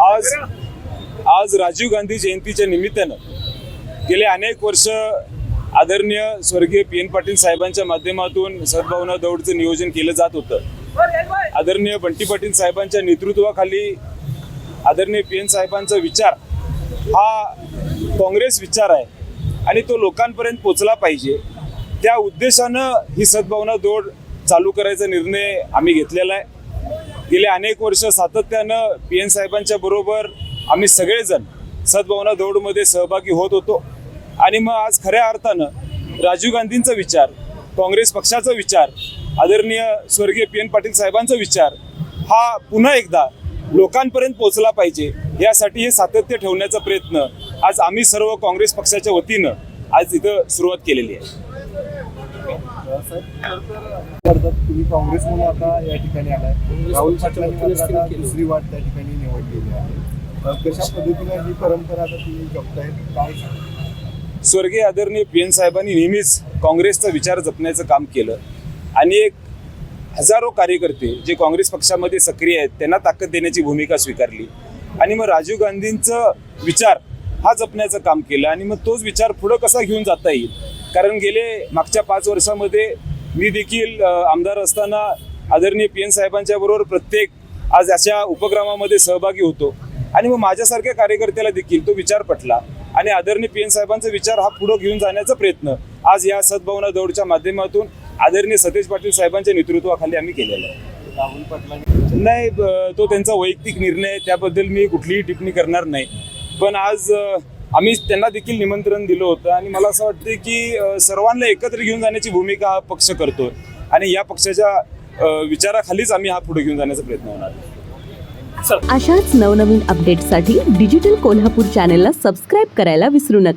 आज आज राजीव गांधी जयंतीच्या निमित्तानं गेले अनेक वर्ष आदरणीय स्वर्गीय पी एन पाटील साहेबांच्या माध्यमातून सद्भावना दौडचं नियोजन केलं जात होतं. आदरणीय बंटी पाटील साहेबांच्या नेतृत्वाखाली आदरणीय पी एन साहेबांचा विचार हा काँग्रेस विचार आहे आणि तो लोकांपर्यंत पोचला पाहिजे. त्या उद्देशानं ही सद्भावना दौड चालू करायचा निर्णय आम्ही घेतलेला आहे. गेले अनेक वर्ष सातत्यानं पी एन साहेबांच्या बरोबर आम्ही सगळेजण सद्भावना दौडमध्ये सहभागी होत होतो. आणि मग आज खऱ्या अर्थानं राजीव गांधींचा विचार काँग्रेस पक्षाचा विचार आदरणीय स्वर्गीय पी एन पाटील साहेबांचा विचार हा पुन्हा एकदा लोकांपर्यंत पोहोचला पाहिजे. यासाठी हे सातत्य ठेवण्याचा प्रयत्न आज आम्ही सर्व काँग्रेस पक्षाच्या वतीनं आज इथं सुरुवात केलेली आहे. तुम्ही काँग्रेस म्हणून आता या ठिकाणी आलाय. राहुल पाटलांनी दुसरी वाट त्या ठिकाणी निवडलेली आहे. कशा पद्धतीने ही परंपरा आता तुम्ही जपताय? काय? स्वर्गीय आदरणीय पी एन साहेबांनी नेहमीच काँग्रेसचा विचार जपण्याचं काम केलं. आणि एक हजारो कार्यकर्ते जे काँग्रेस पक्षामध्ये सक्रिय आहेत त्यांना ताकद देण्याची भूमिका स्वीकारली. आणि मग राजीव गांधींचं विचार हा जपण्याचं काम केलं. आणि मग तोच विचार पुढं कसा घेऊन जाता येईल? कारण गेले मागच्या पाच वर्षामध्ये मी देखील आमदार असताना आदरणीय पी एन साहेबांच्या बरोबर प्रत्येक आज अशा उपक्रमामध्ये सहभागी होतो. आणि मग माझ्यासारख्या कार्यकर्त्याला देखील तो विचार पटला. आणि आदरणीय पी एन साहेबांचा विचार हा पुढे घेऊन जाण्याचा प्रयत्न आज या सद्भावना दौडच्या माध्यमातून आदरणीय सतेज पाटील साहेबांच्या नेतृत्वाखाली आम्ही केलेला आहे. राहुल पाटलांनी नाही तो त्यांचा वैयक्तिक निर्णय त्याबद्दल मी कुठलीही टिप्पणी करणार नाही. पण आज आम्ही त्यांना देखील निमंत्रण दिलं होतं आणि मला असं वाटतं की सर्वांना एकत्र घेऊन जाण्याची भूमिका हा पक्ष करतोय. आणि या पक्षाच्या विचाराखालीच आम्ही हा पुढे घेऊन जाण्याचा प्रयत्न होणार अशाच नवनवीन अपडेटसाठी डिजिटल कोल्हापूर चॅनेलला सबस्क्राईब करायला विसरू नका.